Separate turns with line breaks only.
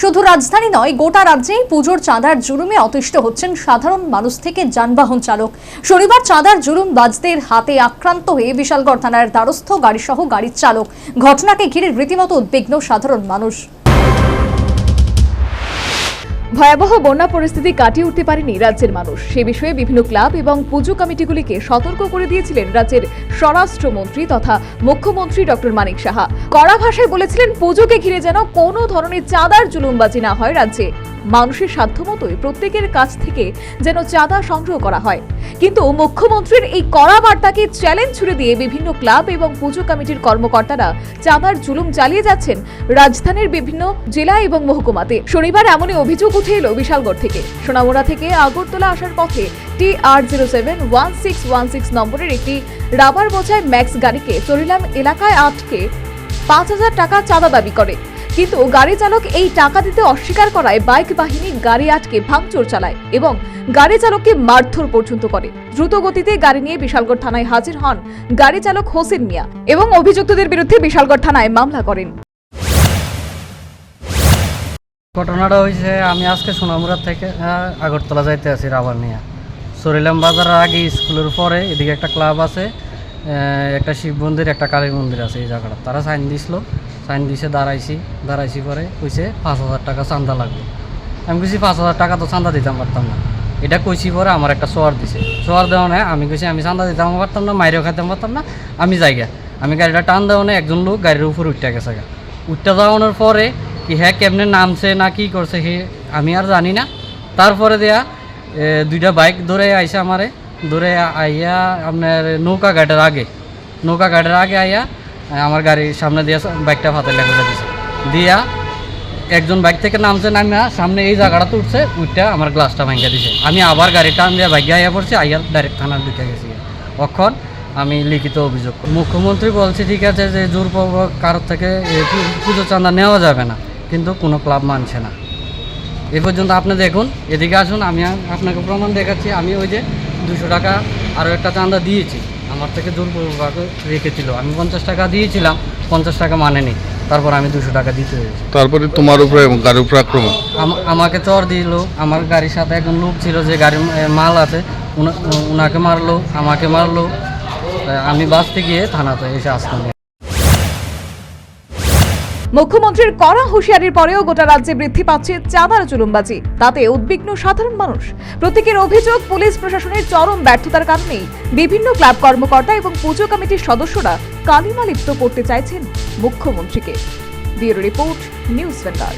শুধু রাজধানী নয়, গোটা রাজ্যেই পুজোর চাঁদার জুলুমে অতিষ্ঠ হচ্ছেন সাধারণ মানুষ থেকে যানবাহন চালক। শনিবার চাঁদার জুলুম বাজদের হাতে আক্রান্ত হয়ে বিশালগড় থানার দ্বারস্থ গাড়িসহ গাড়ির চালক। ঘটনাকে ঘিরে রীতিমতো উদ্বিগ্ন সাধারণ মানুষ।
ভয়াবহ বন্যা পরিস্থিতি কাটিয়ে উঠতে পারেনি রাজ্যের মানুষ। সে বিষয়ে বিভিন্ন ক্লাব এবং পুজো কমিটিগুলিকে সতর্ক করে দিয়েছিলেন রাজ্যের স্বরাষ্ট্রমন্ত্রী তথা মুখ্যমন্ত্রী ডক্টর মানিক সাহা। কড়া ভাষায় বলেছিলেন, পুজোকে ঘিরে যেন কোনো ধরনের চাঁদার জুলুমবাজি না হয় রাজ্যে। মানুষের সাধ্যমতোই প্রত্যেকের কাছ থেকে যেন চাঁদা সংগ্রহ করা হয়। কিন্তু মুখ্যমন্ত্রীর এই কড়া বার্তাকে চ্যালেঞ্জ ছুড়ে দিয়ে বিভিন্ন ক্লাব এবং পুজো কমিটির কর্মকর্তারা চাঁদার জুলুম চালিয়ে যাচ্ছেন রাজধানীর বিভিন্ন জেলা এবং মহকুমাতে। শনিবার এমনই অভিযোগ উঠে এলো বিশালগড় থেকে। সোনামুড়া থেকে আগরতলা আসার পথে T R zero seven one six one six নম্বরের একটি রাবার বোঝায় ম্যাক্স গাড়িকে চরিলাম এলাকায় আটকে পাঁচ হাজার টাকা চাঁদা দাবি করে। কিন্তু গাড়ি চালক এই টাকা দিতে অস্বীকার করায় বাইক বাহিনী গাড়ি আটকে ভাঙচুর চালায় এবং গাড়ি চালককে মারধর পর্যন্ত করে। দ্রুত গতিতে গাড়ি নিয়ে বিশালগড় থানায় হাজির হন গাড়ি চালক হোসেন মিয়া এবং অভিযুক্তদের বিরুদ্ধে বিশালগড় থানায় মামলা করেন।
ঘটনাটা হয়েছে আমি আজকে সোনামুড়া থেকে আগরতলা যাইতে আছি রাবার নিয়ে। সরিলাম বাজারের আগে স্কুলের পরে এদিকে একটা ক্লাব আছে একটা শিব মন্দির, একটা কালী মন্দির আছে এই জায়গাটা। তারা সাইন দিছিল সাইন দিছে, দাঁড়াইছি দাঁড়াইছি পরে কইছে পাঁচ হাজার টাকা চান্দা লাগবে। আমি কইছি, পাঁচ হাজার টাকা তো চান্দা দিতাম পারতাম না। এটা কইছি পরে আমার একটা সোয়ার দিছে। সোয়ার দেওয়া নেই, আমি কইছি, আমি চান্দা দিতাম পারতাম না, মাইরেও খাইতে পারতাম না, আমি যাইগা আমি গাড়িটা টান দেওয়া নেই, একজন লোক গাড়ির উপর উঠতে গেছে গা। উঠতে যাওয়ানোর পরে কি হ্যাঁ কেমনে নামছে না কি করছে সে আমি আর জানি না। তারপরে দেয়া দুইটা বাইক ধরে আইসা আমারে, ধরে আইয়া আপনার নৌকা ঘাটের আগে। নৌকা ঘাটের আগে আইয়া আমার গাড়ির সামনে দিয়ে বাইকটা ফাতে লেগে দিয়েছে দিয়া একজন বাইক থেকে নামছে, নামিয়া সামনে এই জায়গাটাতে উঠছে উঠটা আমার গ্লাসটা ভাঙিয়ে দিছে। আমি আবার গাড়িটা দিয়ে বাইকে আইয়া পড়ছি, আইয়া ডাইরেক্ট থানার দিকে গেছি। অক্ষণ আমি লিখিত অভিযোগ। মুখ্যমন্ত্রী বলছে, ঠিক আছে যে জোরপূর্বক কারোর থেকে পুজো চাঁদা নেওয়া যাবে না, কিন্তু কোনো ক্লাব মানছে না। এ পর্যন্ত আপনি দেখুন, এদিকে আসুন, আমি আপনাকে প্রমাণ দেখাচ্ছি। আমি ওই যে দুশো টাকা আরও একটা চাঁদা দিয়েছি। আমার থেকে জোরপূর্বক রেখেছিল। আমি পঞ্চাশ টাকা দিয়েছিলাম পঞ্চাশ টাকা মানেনি তারপর আমি দুশো টাকা দিতে হয়েছে।
তারপরে তোমার উপরে এবং গাড়ির উপরে আক্রমণ?
আম- আমাকে চর দিল। আমার গাড়ির সাথে একজন লোক ছিল যে গাড়ির মাল আছে। উনা- উনাকে মারলো আমাকে মারলো। আমি বাঁচতে গিয়ে থানাতে এসে আসলাম
মুখ্যমন্ত্রীর কড়া হুঁশিয়ারির পরেও গোটা রাজ্যে বৃদ্ধি পাচ্ছে চাঁদার চুলুমবাজি তাতে উদ্বিগ্ন সাধারণ মানুষ। প্রত্যেকের অভিযোগ, পুলিশ প্রশাসনের চরম ব্যর্থতার কারণেই বিভিন্ন ক্লাব কর্মকর্তা এবং পুজো কমিটির সদস্যরা কালিমা লিপ্ত করতে চাইছেন মুখ্যমন্ত্রীকে। Bureau report, news vendor